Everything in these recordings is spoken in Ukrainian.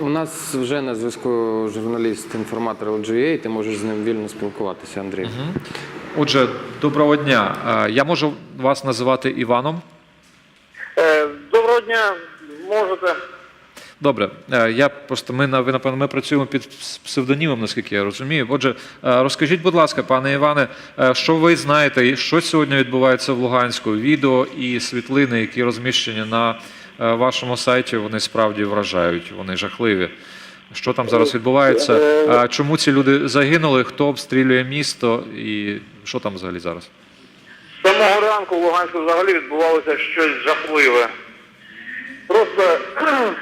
У нас вже на зв'язку журналіст-інформатор LGA, ти можеш з ним вільно спілкуватися, Андрій. Отже, доброго дня. Е, Я можу вас називати Іваном. Е, Доброго дня, можете. Добре, Е, я просто ми на- ви напевно ми працюємо під псевдонімом, наскільки я розумію. Отже, розкажіть, будь ласка, пане Іване, що ви знаєте, і що сьогодні відбувається в Луганську? Відео і світлини, які розміщені на вашому сайті, вони справді вражають, вони жахливі. Що там зараз відбувається? Е, Чому ці люди загинули? Хто обстрілює місто і що там взагалі зараз? Самого ранку в Луганську взагалі відбувалося щось жахливе. Просто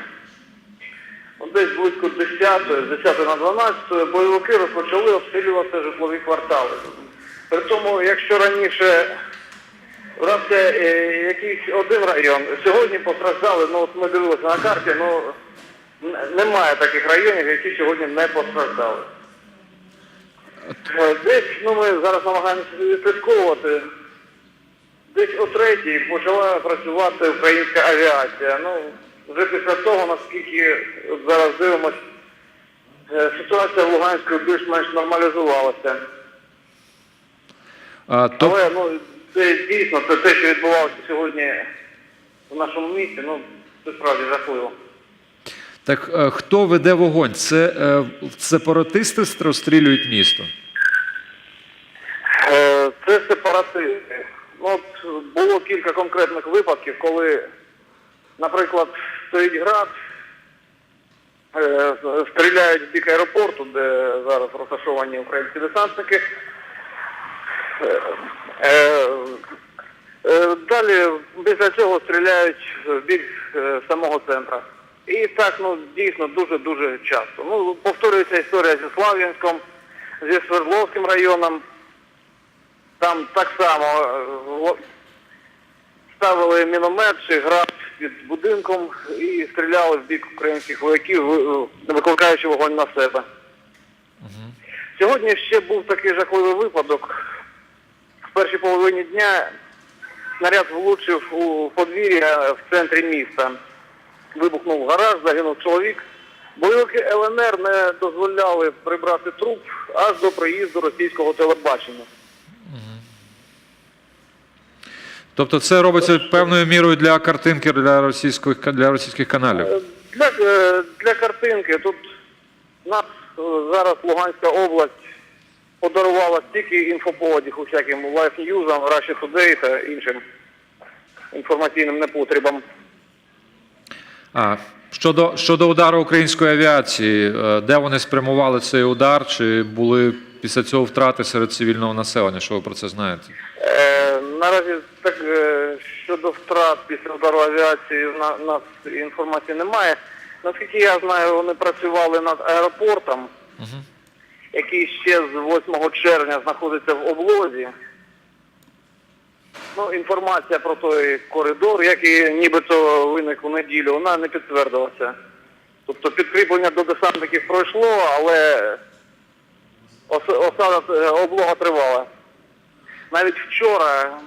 десь близько 10, з 10 на 12 бойовики розпочали обстрілювати житлові квартали. При тому, якщо раніше раз це е, якийсь один район, сьогодні постраждали, ну от ми дивилися на карті, ну н- немає таких районів, які сьогодні не постраждали. Е, Десь ну, ми зараз намагаємося відслідковувати. Десь о третій почала працювати українська авіація. Ну, вже після того, наскільки от зараз дивимось, е, ситуація в Луганську більш-менш нормалізувалася. А, то- Але ну, це дійсно це те, що відбувалося сьогодні в нашому місті, ну це справді жахливо. Так е, хто веде вогонь? Це е, сепаратисти розстрілюють місто? Е, Це сепаратисти. Ну, от було кілька конкретних випадків, коли, наприклад, стоїть град, е, стріляють в бік аеропорту, де зараз розташовані українські десантники. Е, е, Далі після цього стріляють в бік е, самого центра. І так, ну, дійсно, дуже-дуже часто. Ну, повторюється історія зі Слав'янськом, зі Свердловським районом. Там так само ставили міномет чи град під будинком і стріляли в бік українських вояків, викликаючи вогонь на себе. Сьогодні ще був такий жахливий випадок. В першій половині дня снаряд влучив у подвір'я в центрі міста. Вибухнув гараж, загинув чоловік. Бойовики ЛНР не дозволяли прибрати труп аж до приїзду російського телебачення. Тобто це робиться певною мірою для картинки для російських для російських каналів. Е, Для, е, для картинки тут у нас е, зараз Луганська область подарувала стільки інфоповодів усяким Life News, Russia Today та іншим інформаційним непотребам. А щодо щодо удару української авіації, е, де вони спрямували цей удар? Чи були після цього втрати серед цивільного населення? Що ви про це знаєте? Е, наразі так е, щодо втрат після удару авіації на нас інформації немає. Наскільки я знаю, вони працювали над аеропортом, який ще з 8 червня знаходиться в облозі. Ну, інформація про той коридор, який нібито виник у неділю, вона не підтвердилася. Тобто підкріплення до десантників пройшло, але осада е, облога тривала. Навіть вчора,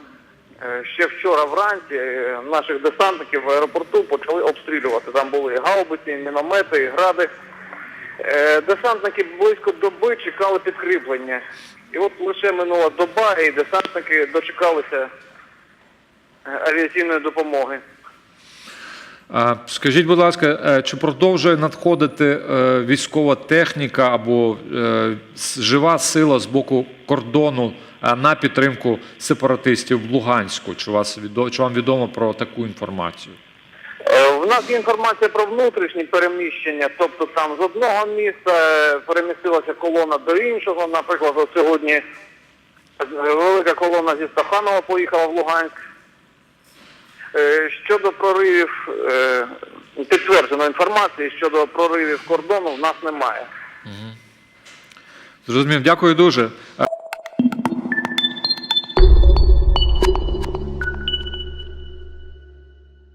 е, ще вчора вранці, е, наших десантників в аеропорту почали обстрілювати. Там були гаубиці, міномети, гради. Е, Десантники близько доби чекали підкріплення. І от лише минула доба, і десантники дочекалися е, авіаційної допомоги. Скажіть, будь ласка, е, чи продовжує надходити військова техніка або жива сила з боку кордону на підтримку сепаратистів в Луганську? Чи, вас чи вам відомо про таку інформацію? В нас є інформація про внутрішні переміщення, тобто там з одного міста е, перемістилася колона до іншого. Наприклад, от сьогодні е, велика колона зі Стаханова поїхала в Луганськ. Е, Щодо проривів, підтвердженої інформації щодо проривів кордону в нас немає. Зрозумів, дякую дуже.